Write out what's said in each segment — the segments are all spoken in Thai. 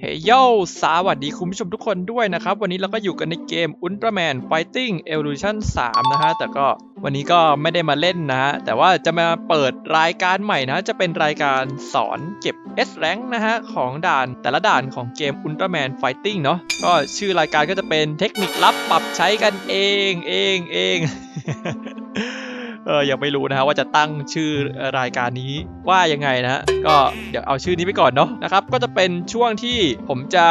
เฮ้ยโยสวัสดีคุณผู้ชมทุกคนด้วยนะครับ วันนี้เราก็อยู่กันในเกม Ultraman Fighting Evolution 3 นะฮะ แต่ก็วันนี้ก็ไม่ได้มาเล่นนะฮะ แต่ว่าจะมาเปิดรายการใหม่นะ จะเป็นรายการสอนเก็บ S rank นะฮะ ของด่านแต่ละด่านของเกม Ultraman Fighting เนาะก็ชื่อรายการก็จะเป็นเทคนิคลับปรับใช้กันเองเองเอง เออยังไม่รู้นะฮะว่าจะตั้งชื่อรายการนี้ว่ายังไงนะฮะก็เดี๋ยวเอาชื่อนี้ไปก่อนเนาะนะครับก็จะเป็นช่วงที่ผมจะ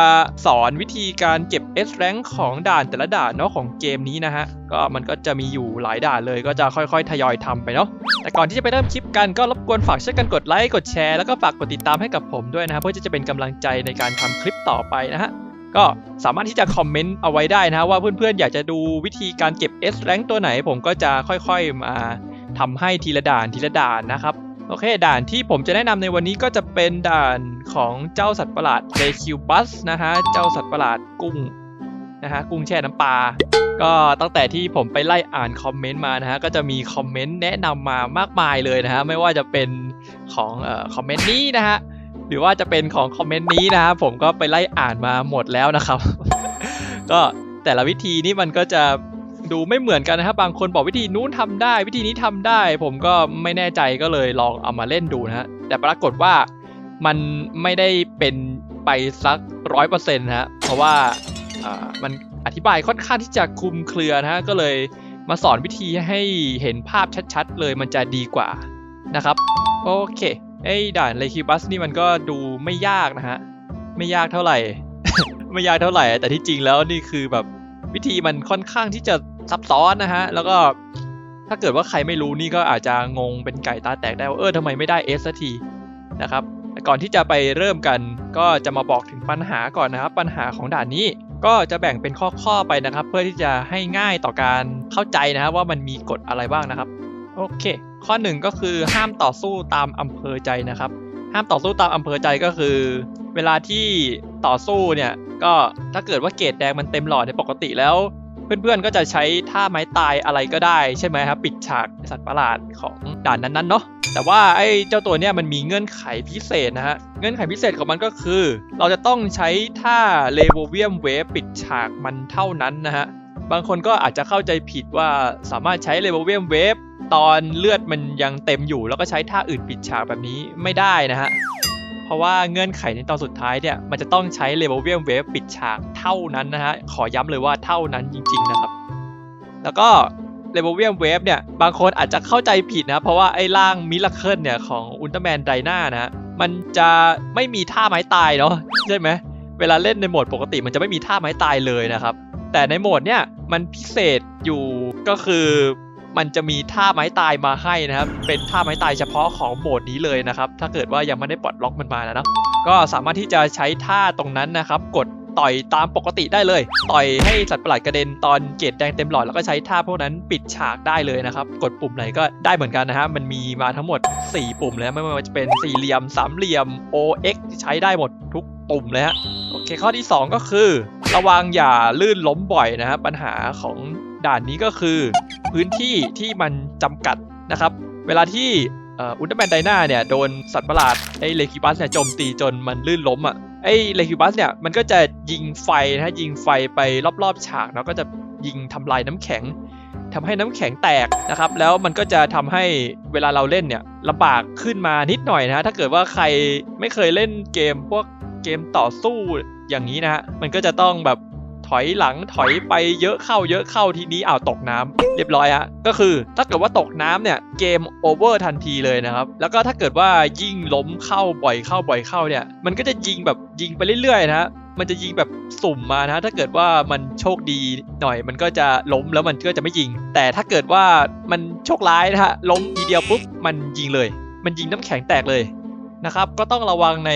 สอนวิธีการเก็บ S rank ของด่านแต่ละด่านเนาะของเกมนี้นะฮะก็มันก็จะมีอยู่หลายด่านเลย ก็จะค่อยๆ ทยอยทำไปเนาะแต่ก่อนที่จะไปเริ่มคลิปกันก็รบกวนฝากช่วยกันกดไลค์กดแชร์แล้วก็ฝากกดติดตามให้กับผมด้วยนะฮะเพื่อที่จะเป็นกำลังใจในการทำคลิปต่อไปนะฮะ ก็สามารถที่จะคอมเมนต์เอาไว้ได้นะว่าเพื่อนๆ อยากจะดูวิธีการเก็บ S rank ตัวไหน ผมก็จะค่อยๆมาทำให้ทีละด่านทีละด่านนะครับโอเค ด่านที่ผมจะแนะนำในวันนี้ก็จะเป็นด่านของเจ้าสัตว์ประหลาดเลคิวบัสนะฮะเจ้าสัตว์ประหลาดกุ้งนะฮะกุ้งแช่น้ำปลาก็ตั้งแต่ที่ผมไปไล่อ่านคอมเมนต์มานะฮะก็จะมีคอมเมนต์แนะนำมามากมายเลยนะฮะไม่ว่าจะเป็นของอคอมเมนต์นี้นะฮะ หรือว่าจะเป็นของคอมเมนต์นี้นะครับผมก็ไปไล่อ่านมาหมดแล้วนะครับ ก็แต่ละวิธีนี่มันก็จะดูไม่เหมือนกันนะครับ บางคนบอกวิธีนู้นทำได้ วิธีนี้ทำได้ ผมก็ไม่แน่ใจก็เลยลองเอามาเล่นดูนะฮะแต่ปรากฏว่ามันไม่ได้เป็นไปสักร้อยเปอร์เซ็นต์ฮะเพราะว่าอ่ามันอธิบายค่อนข้างที่จะคลุมเครือนะฮะก็เลยมาสอนวิธีให้เห็นภาพชัด ๆ เลยมันจะดีกว่านะครับ โอเค ไอ้ด่านเลคิบัสนี่มันก็ดูไม่ยากนะฮะ ไม่ยากเท่าไหร่ ไม่ยากเท่าไหร่ แต่ที่จริงแล้วนี่คือแบบวิธีมันค่อนข้างที่จะซับซ้อนนะฮะ แล้วก็ถ้าเกิดว่าใครไม่รู้นี่ก็อาจจะงงเป็นไก่ตาแตกได้ว่าเออทำไมไม่ได้เอสทีนะครับแต่ก่อนที่จะไปเริ่มกันก็จะมาบอกถึงปัญหาก่อนนะครับ ปัญหาของด่านนี้ก็จะแบ่งเป็นข้อๆไปนะครับ เพื่อที่จะให้ง่ายต่อการเข้าใจนะครับว่ามันมีกฎอะไรบ้างนะครับ โอเค ข้อหนึ่งก็คือห้ามต่อสู้ตามอำเภอใจนะครับ ห้ามต่อสู้ตามอำเภอใจก็คือ เวลาที่ต่อสู้เนี่ยก็ถ้าเกิดว่าเกรดแดงมันเต็มหลอดในปกติแล้ว เพื่อนๆก็จะใช้ท่าไม้ตายอะไรก็ได้ใช่ไหมครับปิดฉากสัตว์ประหลาดของด่านนั้นๆเนาะแต่ว่าไอ้เจ้าตัวเนี้ยมันมีเงื่อนไขพิเศษนะฮะ เงื่อนไขพิเศษของมันก็คือ เราจะต้องใช้ท่าเลโวเวียมเวฟปิดฉากมันเท่านั้นนะฮะ บางคนก็อาจจะเข้าใจผิดว่าสามารถใช้เลโวเวียมเวฟ ตอนเลือดมันยังเต็มอยู่ แล้วก็ใช้ท่าอื่นปิดฉากแบบนี้ไม่ได้นะฮะ เพราะว่าเงื่อนไขในตอนสุดท้ายเนี่ยมันจะต้องใช้เลเวลเวียมเวฟปิดฉากเท่านั้นนะฮะ ขอย้ำเลยว่าเท่านั้นจริงๆนะครับ แล้วก็เลเวลเวียมเวฟเนี่ยบางคนอาจจะเข้าใจผิดนะ เพราะว่าไอ้ร่างมิลเคิลเนี่ยของอุลตร้าแมนไดนานะฮะมันจะไม่มีท่าไม้ตายเนาะใช่ไหมเวลาเล่นในโหมดปกติมันจะไม่มีท่าไม้ตายเลยนะครับ แต่ในโหมดเนี่ยมันพิเศษอยู่ก็คือ มันจะมีท่าไม้ตายมาให้นะครับ เป็นท่าไม้ตายเฉพาะของโหมดนี้เลยนะครับ ถ้าเกิดว่ายังไม่ได้ปลดล็อกมันมานะเนาะก็สามารถที่จะใช้ท่าตรงนั้นนะครับ กดต่อยตามปกติได้เลย ต่อยให้สัตว์ประหลาดกระเด็นตอนเกรดแดงเต็มหลอดแล้วก็ใช้ท่าพวกนั้นปิดฉากได้เลยนะครับ กดปุ่มไหนก็ได้เหมือนกันนะฮะ มันมีมาทั้งหมด 4 ปุ่มเลยนะไม่ว่าจะเป็นสี่เหลี่ยมสามเหลี่ยม OX ใช้ได้หมดทุกปุ่มเลยฮะ โอเคข้อที่ 2 ก็คือ ระวังอย่าลื่นล้มบ่อยนะฮะปัญหาของด่านนี้ก็คือ พื้นที่ที่มันจำกัดนะครับ เวลาที่อุลตร้าแมนไดนาเนี่ยโดนสัตว์ประหลาดไอ้เลคิบัสเนี่ยโจมตีจนมันลื่นล้มอะไอ้เลคิบัสเนี่ยมันก็จะยิงไฟนะฮะยิงไฟไปรอบๆฉากแล้วก็จะยิงทำลายน้ำแข็งทำให้น้ำแข็งแตกนะครับ แล้วมันก็จะทำให้เวลาเราเล่นเนี่ยลำบากขึ้นมานิดหน่อยนะฮะถ้าเกิดว่าใครไม่เคยเล่นเกมพวกเกมต่อสู้อย่างนี้นะฮะมันก็จะต้องแบบ ถอยหลังถอยไปเยอะเข้าเยอะเข้าทีนี้อ้าวตกน้ำเรียบร้อยฮะก็คือถ้าเกิดว่าตกน้ำเนี่ยเกมโอเวอร์ทันทีเลยนะครับแล้วก็ถ้าเกิดว่ายิ่งล้มเข้าบ่อยเข้าบ่อยเข้าเนี่ยมันก็จะยิงแบบยิงไปเรื่อยๆนะฮะมันจะยิงแบบสุ่มมานะ ถ้าเกิดว่ามันโชคดีหน่อย มันก็จะล้มแล้วมันก็จะไม่ยิง แต่ถ้าเกิดว่ามันโชคร้ายนะฮะล้มทีเดียวปุ๊บมันยิงเลย มันยิงน้ำแข็งแตกเลย นะครับ ก็ต้องระวังใน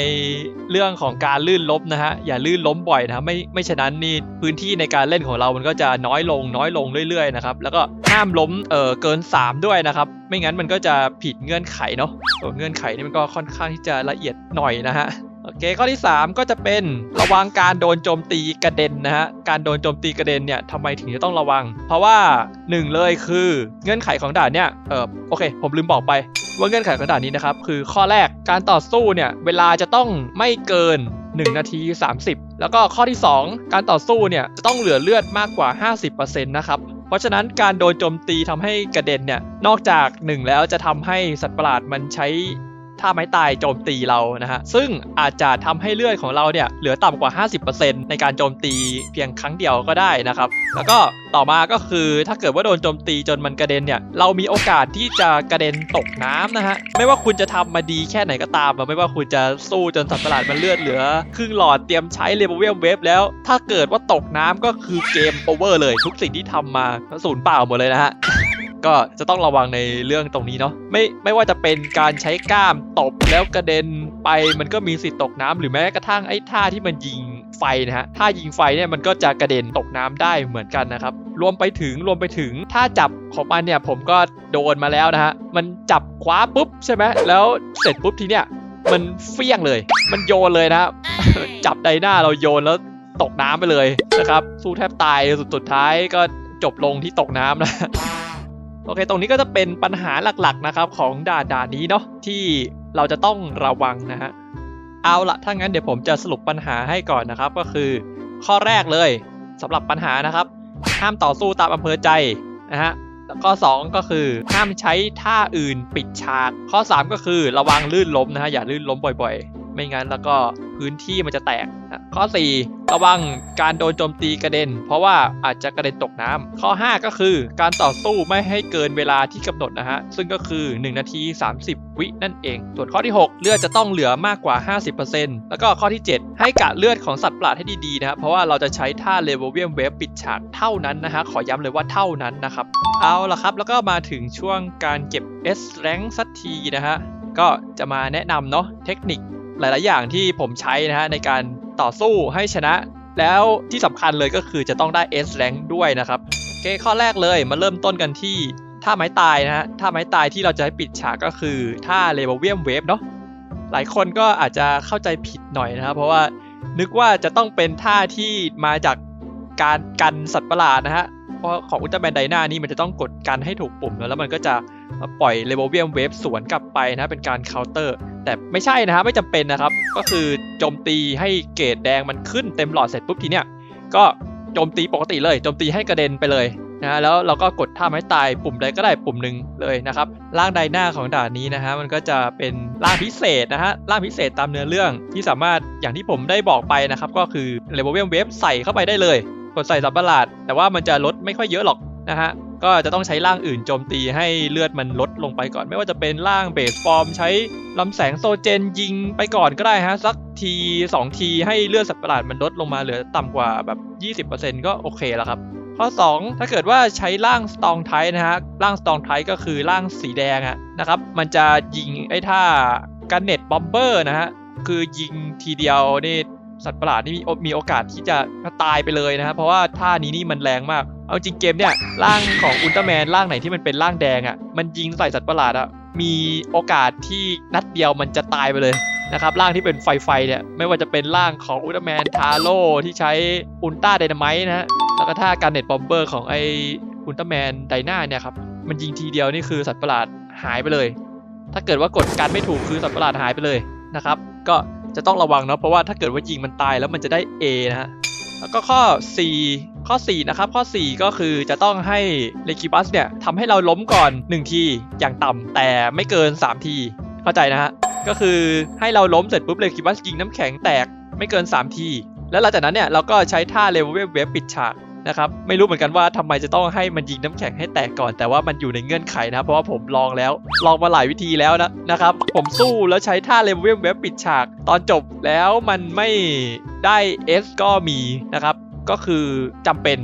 เรื่องของการลื่นล้มนะฮะอย่าลื่นล้มบ่อยนะไม่ไม่ฉะนั้นนี่พื้นที่ในการเล่นของเรามันก็จะน้อยลงน้อยลงเรื่อยๆนะครับแล้วก็ห้ามล้มเออเกิน 3 ด้วยนะครับ ไม่งั้นมันก็จะผิดเงื่อนไขเนาะตัวเงื่อนไขนี่มันก็ค่อนข้างที่จะละเอียดหน่อยนะฮะ โอเคข้อที่ 3 ก็จะเป็นระวังการโดนโจมตีกระเด็นนะฮะการโดนโจมตีกระเด็นเนี่ยทำไมถึงจะต้องระวัง เพราะว่าหนึ่งเลยคือเงื่อนไขของด่านเนี่ยเออโอเค ผมลืมบอกไปว่าเงื่อนไขของด่านนี้นะครับคือข้อแรกการต่อสู้เนี่ยเวลาจะต้องไม่เกิน 1 นาที 30 แล้วก็ข้อที่ 2 การต่อสู้เนี่ยจะต้องเหลือเลือดมากกว่า 50%นะครับเพราะฉะนั้นการโดนโจมตีทำให้กระเด็นเนี่ยนอกจาก 1 แล้วจะทำให้สัตว์ประหลาดมันใช้ ท่าไม้ตายโจมตีเรานะฮะซึ่งอาจจะทำให้เลือดของเราเนี่ยเหลือต่ำกว่า 50%ในการโจมตีเพียงครั้งเดียวก็ได้นะครับ แล้วก็ต่อมาก็คือถ้าเกิดว่าโดนโจมตีจนมันกระเด็นเนี่ยเรามีโอกาสที่จะกระเด็นตกน้ำนะฮะไม่ว่าคุณจะทำมาดีแค่ไหนก็ตามไม่ว่าคุณจะสู้จนสัตว์ประหลาดมันเลือดเหลือ ครึ่งหลอดเตรียมใช้เลเวลเวฟแล้ว ถ้าเกิดว่าตกน้ำก็คือเกมโอเวอร์เลยทุกสิ่งที่ทำมาศูนย์เปล่าหมดเลยนะฮะก็จะต้องระวังในเรื่องตรงนี้เนาะไม่ไม่ว่าจะเป็นการใช้กล้ามตบแล้วกระเด็นไปมันก็มีสิทธิ์ตกน้ำหรือแม้กระทั่งไอ้ท่าที่มันยิง ไฟนะฮะท่ายิงไฟเนี่ยมันก็จะกระเด็นตกน้ำได้เหมือนกันนะครับ รวมไปถึงรวมไปถึงท่าจับของมันเนี่ยผมก็โดนมาแล้วนะฮะ มันจับคว้าปุ๊บใช่ไหมแล้วเสร็จปุ๊บทีเนี้ยมันเฟี้ยงเลย มันโยนเลยนะฮะจับไดหน้าเราโยนแล้วตกน้ำไปเลยนะครับ สู้แทบตายสุดสุดท้ายก็จบลงที่ตกน้ำนะโอเค ตรงนี้ก็จะเป็นปัญหาหลักๆนะครับของด่านด่านนี้เนาะที่เราจะต้องระวังนะฮะ เอาละถ้างั้นเดี๋ยวผมจะสรุปปัญหาให้ก่อนนะครับ ก็คือ ข้อแรกเลยสำหรับปัญหานะครับ ห้ามต่อสู้ตามอำเภอใจนะฮะแล้วข้อ 2 ก็คือห้ามใช้ท่าอื่นปิดฉาก ข้อ 3 ก็คือระวังลื่นล้มนะฮะอย่าลื่นล้มบ่อยๆ ไม่งั้นแล้วก็ พื้นที่มันจะแตก ข้อ 4 ระวังการโดนโจมตีกระเด็น เพราะว่าอาจจะกระเด็นตกน้ำข้อ 5 ก็คือ การต่อสู้ไม่ให้เกินเวลาที่กำหนดนะฮะ ซึ่งก็คือ 1 นาที 30 วินั่นเอง ส่วนข้อที่ 6 เลือดจะต้องเหลือมากกว่า 50%แล้วก็ข้อที่ 7 ให้กะเลือดของสัตว์ประหลาดให้ดีๆนะครับเพราะว่าเราจะใช้ท่าเลเวลเวียมเวฟปิดฉากเท่านั้นนะฮะ ขอย้ำเลยว่าเท่านั้นนะครับ เอาละครับ แล้วก็มาถึงช่วงการเก็บ S rank สักทีนะฮะ ก็จะมาแนะนำเนาะเทคนิค หลาย ๆ อย่างที่ผมใช้นะฮะในการต่อสู้ให้ชนะ แล้วที่สำคัญเลยก็คือจะต้องได้ S rank ด้วยนะครับโอเคข้อแรกเลยมาเริ่มต้นกันที่ท่าไม้ตายนะฮะท่าไม้ตายที่เราจะให้ปิดฉากก็คือท่าเลเวลเวียมเวฟเนาะหลายคนก็อาจจะเข้าใจผิดหน่อยนะครับ เพราะว่านึกว่าจะต้องเป็นท่าที่มาจากการกันสัตว์ประหลาดนะฮะเพราะของอุลตร้าแมนไดนานี่มันจะต้องกดกันให้ถูกปุ่มแล้วแล้วมันก็จะ ปล่อยเลเวลเวียมเวฟสวนกลับไปนะเป็นการเคาน์เตอร์ แต่ไม่ใช่นะฮะไม่จำเป็นนะครับ ก็คือโจมตีให้เกรดแดงมันขึ้นเต็มหลอดเสร็จปุ๊บทีเนี้ยก็โจมตีปกติเลยโจมตีให้กระเด็นไปเลยนะฮะแล้วเราก็กดท่าไม้ตายปุ่มใดก็ได้ปุ่มหนึ่งเลยนะครับร่างไดหน้าของด่านนี้นะฮะมันก็จะเป็นร่างพิเศษนะฮะร่างพิเศษตามเนื้อเรื่องที่สามารถอย่างที่ผมได้บอกไปนะครับก็คือเลเวลเวฟใส่เข้าไปได้เลยกดใส่สับประหลาด แต่ว่ามันจะลดไม่ค่อยเยอะหรอกนะฮะ ก็จะต้องใช้ร่างอื่นโจมตีให้เลือดมันลดลงไปก่อน ไม่ว่าจะเป็นร่างเบสฟอร์ม ใช้ลำแสงโซเจนยิงไปก่อนก็ได้ฮะ สักที 2 ทีให้เลือดสัตว์ประหลาดมันลดลงมาเหลือต่ำกว่าแบบ 20%ก็โอเคแล้วครับ ข้อ 2 ถ้าเกิดว่าใช้ร่างสตองไทนะฮะร่างสตองไทก็คือร่างสีแดงอะนะครับมันจะยิงไอ้ท่าการเน็ตบอมเบอร์นะฮะคือยิงทีเดียวนี่ สัตว์ประหลาดนี่มีมีโอกาสที่จะตายไปเลยนะครับเพราะว่าท่านี้นี่มันแรงมาก เอาจริงเกมเนี่ยร่างของอุลตร้าแมนร่างไหนที่มันเป็นร่างแดงอะ่ะมันยิงใส่สัตว์ประหลาดอะ่ะมีโอกาสที่นัดเดียวมันจะตายไปเลยนะครับร่างที่เป็นไฟไฟเนี่ยไม่ว่าจะเป็นร่างของอุลตร้าแมนทาโร่ที่ใช้อุลตร้าไดนาไมต์นะฮะแล้วก็ท่าการเน็ตบอมเบอร์ของไออุลตร้าแมนไดนาเนี่ยครับมันยิงทีเดียวนี่คือสัตว์ประหลาดหายไปเลย ถ้าเกิดว่ากดการไม่ถูกคือสัตว์ประหลาดหายไปเลยนะครับ ก็ จะต้องระวังเนาะเพราะว่าถ้าเกิดว่ายิงมันตายแล้วมันจะได้ A นะฮะแล้วก็ข้อ 4 ข้อ 4 นะครับ ข้อ 4 ก็คือจะต้องให้เลคิบัสเนี่ยทำให้เราล้มก่อน 1 ที อย่างต่ำแต่ไม่เกิน 3 ที เข้าใจนะฮะ ก็คือให้เราล้มเสร็จปุ๊บเลคิบัสยิงน้ำแข็งแตกไม่เกิน 3 ที แล้วหลังจากนั้นเนี่ยเราก็ใช้ท่าเลเวลเวฟปิดฉาก นะครับไม่รู้เหมือนกันว่าทำไมจะต้องให้มันยิงน้ำแข็งให้แตกก่อน แต่ว่ามันอยู่ในเงื่อนไขนะเพราะว่าผมลองแล้วลองมาหลายวิธีแล้วนะนะครับ ผมสู้แล้วใช้ท่าเลเวลเวฟปิดฉาก ตอนจบแล้วมันไม่ได้ S ก็มีนะครับ ก็คือจำเป็น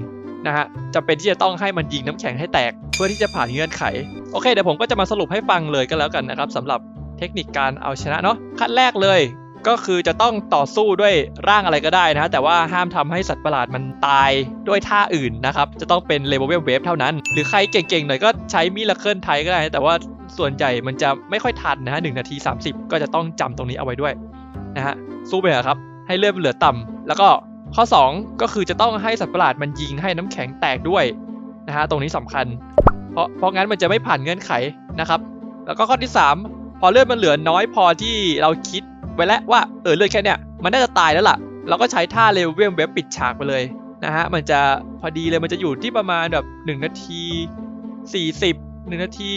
นะฮะจำเป็นที่จะต้องให้มันยิงน้ำแข็งให้แตก เพื่อที่จะผ่านเงื่อนไข โอเคเดี๋ยวผมก็จะมาสรุปให้ฟังเลยก็แล้วกันนะครับสำหรับเทคนิคการเอาชนะเนาะขั้นแรกเลย ก็คือจะต้องต่อสู้ด้วยร่างอะไรก็ได้นะ แต่ว่าห้ามทำให้สัตว์ประหลาดมันตายด้วยท่าอื่นนะครับ จะต้องเป็นเลเวลเวฟเท่านั้น หรือใครเก่งๆหน่อยก็ใช้มิราเคิลไทยก็ได้ แต่ว่าส่วนใหญ่มันจะไม่ค่อยทันนะฮะหนาที 30 ก็จะต้องจำตรงนี้เอาไว้ด้วยนะฮะสู้ไปครับ ให้เลือดมันเหลือต่ำแล้วก็ข้อ 2 ก็คือจะต้องให้สัตว์ประหลาดมันยิงให้น้ำแข็งแตกด้วยนะฮะตรงนี้สำคัญ เพราะเพราะงั้นมันจะไม่ผ่านเงื่อนไขนะครับ แล้วก็ข้อที่ 3 พอเลือดมันเหลือน้อยพอที่เราคิด ไว้แล้วว่าเออเลือดแค่เนี้ยมันน่าจะตายแล้วล่ะ เราก็ใช้ท่าเลเวลเว็บปิดฉากไปเลยนะฮะมันจะพอดีเลยมันจะอยู่ที่ประมาณแบบ1นาที 40 1นาที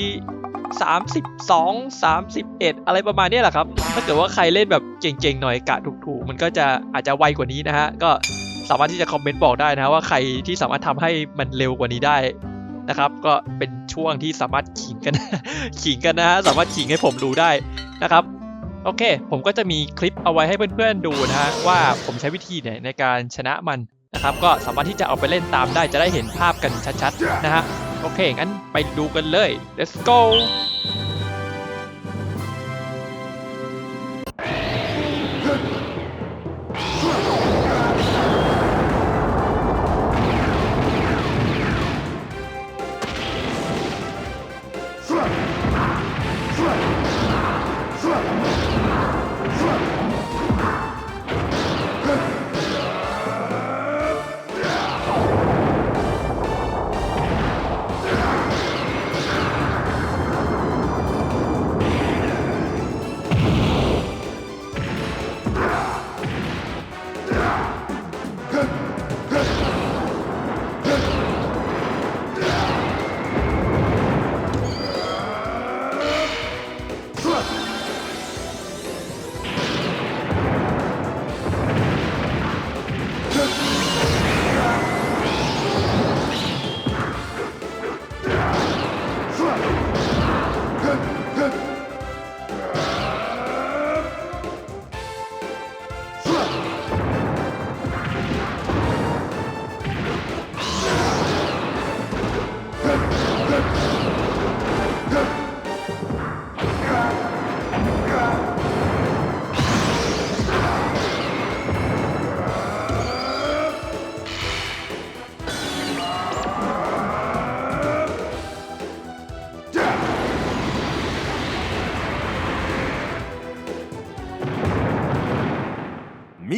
32 31 อะไรประมาณนี้แหละครับ ถ้าเกิดว่าใครเล่นแบบเก่งๆหน่อยกะถูกๆ มันก็จะอาจจะไวกว่านี้นะฮะ ก็สามารถที่จะคอมเมนต์บอกได้นะว่าใครที่สามารถทำให้มันเร็วกว่านี้ได้นะครับ ก็เป็นช่วงที่สามารถขิงกันขิงกันนะฮะสามารถขิงให้ผมดูได้นะครับ โอเค ผมก็จะมีคลิปเอาไว้ให้เพื่อนๆดูนะฮะว่าผมใช้วิธีไหนในการชนะมันนะครับ ก็สามารถที่จะเอาไปเล่นตามได้จะได้เห็นภาพกันชัดๆนะฮะ โอเค งั้นไปดูกันเลย let's go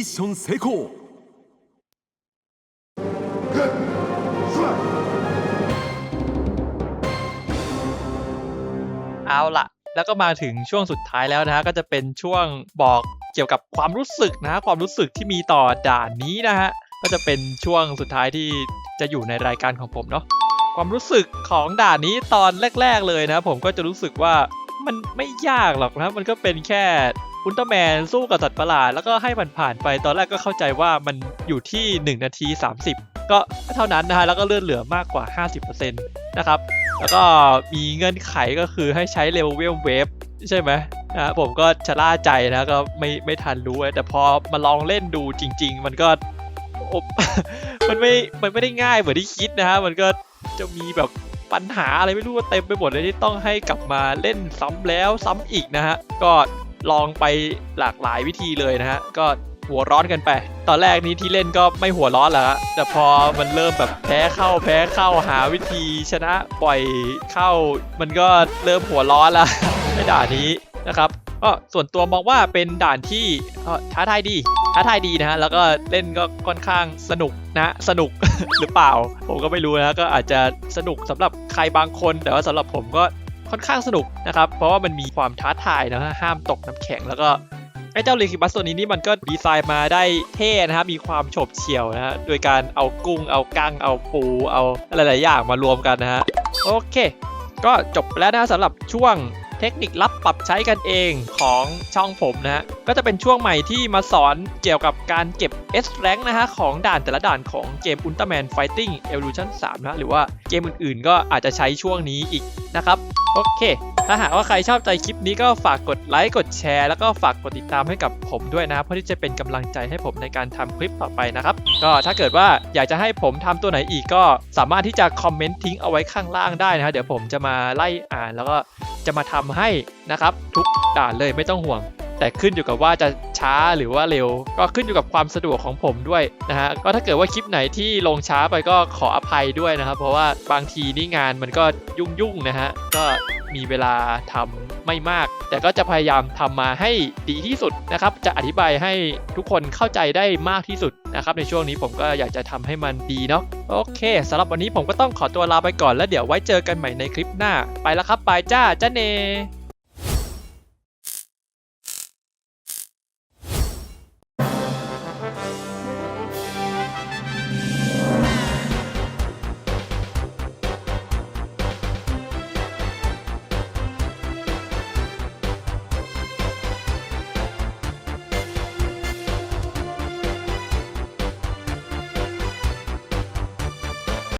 ミッション成功 เอาล่ะ แล้วก็มาถึงช่วงสุดท้ายแล้วนะฮะ ก็จะเป็นช่วงบอกเกี่ยวกับความรู้สึกนะฮะความรู้สึกที่มีต่อด่านนี้นะฮะ ก็จะเป็นช่วงสุดท้ายที่จะอยู่ในรายการของผมเนาะ ความรู้สึกของด่านนี้ตอนแรก ๆ เลยนะ ผมก็จะรู้สึกว่ามันไม่ยากหรอกนะ มันก็เป็นแค่ อุลตร้าแมนสู้กับสัตว์ประหลาดแล้วก็ให้มันผ่านไปตอนแรกก็เข้าใจว่ามันอยู่ที่ 1 นาที 30 ก็เท่านั้นนะฮะแล้วก็เลื่อนเหลือมากกว่า 50%นะครับแล้วก็มีเงื่อนไขก็คือให้ใช้เลเวลเวฟใช่ไหมนะผมก็ชะล่าใจนะก็ไม่ไม่ทันรู้แต่พอมาลองเล่นดูจริง ๆ มันก็มันไม่ มันไม่ได้ง่ายเหมือนที่คิดนะฮะ มันก็จะมีแบบปัญหาอะไรไม่รู้ว่าเต็มไปหมดเลยที่ต้องให้กลับมาเล่นซ้ำแล้วซ้ำอีกนะฮะ ก็ ลองไปหลากหลายวิธีเลยนะฮะ ก็หัวร้อนกันไป ตอนแรกนี้ที่เล่นก็ไม่หัวร้อนแล้วแต่พอมันเริ่มแบบแพ้เข้าแพ้เข้าหาวิธีชนะปล่อยเข้า มันก็เริ่มหัวร้อนแล้วในด่านนี้นะครับก็ส่วนตัวมองว่าเป็นด่านที่ท้าทายดีท้าทายดีนะฮะแล้วก็เล่นก็ค่อนข้างสนุกนะสนุกหรือเปล่า ผมก็ไม่รู้นะก็อาจจะสนุกสำหรับใครบางคน แต่ว่าสำหรับผมก็ ค่อนข้างสนุกนะครับ เพราะว่ามันมีความท้าทายนะฮะห้ามตกน้ำแข็งแล้วก็ไอ้เจ้าลิคิบัสตัวนี้นี่มันก็ดีไซน์มาได้เท่นะครับมีความโฉบเฉี่ยวนะฮะโดยการเอากุ้ง เอากั้ง เอาปู เอาหลายๆอย่างมารวมกันนะฮะโอเค ก็จบแล้วนะสำหรับช่วง เทคนิคลับปรับใช้กันเองของช่องผมนะฮะก็จะเป็นช่วงใหม่ที่มาสอนเกี่ยวกับการเก็บ S rank นะฮะของด่านแต่ละด่านของเกม Ultraman Fighting Evolution 3นะหรือว่าเกมอื่นๆ ก็อาจจะใช้ช่วงนี้อีกนะครับ โอเค ถ้าหากว่าใครชอบใจคลิปนี้ก็ฝากกดไลค์กดแชร์แล้วก็ฝากกดติดตามให้กับผมด้วยนะเพื่อที่จะเป็นกำลังใจให้ผมในการทำคลิปต่อไปนะครับ ก็ถ้าเกิดว่าอยากจะให้ผมทำตัวไหนอีกก็สามารถที่จะคอมเมนต์ทิ้งเอาไว้ข้างล่างได้นะฮะเดี๋ยวผมจะมาไล่อ่านแล้วก็ จะมาทำให้นะครับทุกด่านเลยไม่ต้องห่วง แต่ขึ้นอยู่กับว่าจะช้าหรือว่าเร็ว ก็ขึ้นอยู่กับความสะดวกของผมด้วยนะฮะก็ถ้าเกิดว่าคลิปไหนที่ลงช้าไปก็ขออภัยด้วยนะครับ เพราะว่าบางทีนี่งานมันก็ยุ่งๆนะฮะก็มีเวลาทำไม่มาก แต่ก็จะพยายามทำมาให้ดีที่สุดนะครับ จะอธิบายให้ทุกคนเข้าใจได้มากที่สุดนะครับ ในช่วงนี้ผมก็อยากจะทำให้มันดีเนาะโอเคสำหรับวันนี้ผมก็ต้องขอตัวลาไปก่อนแล้วเดี๋ยวไว้เจอกันใหม่ในคลิปหน้า ไปแล้วครับบายจ้าจ้าเน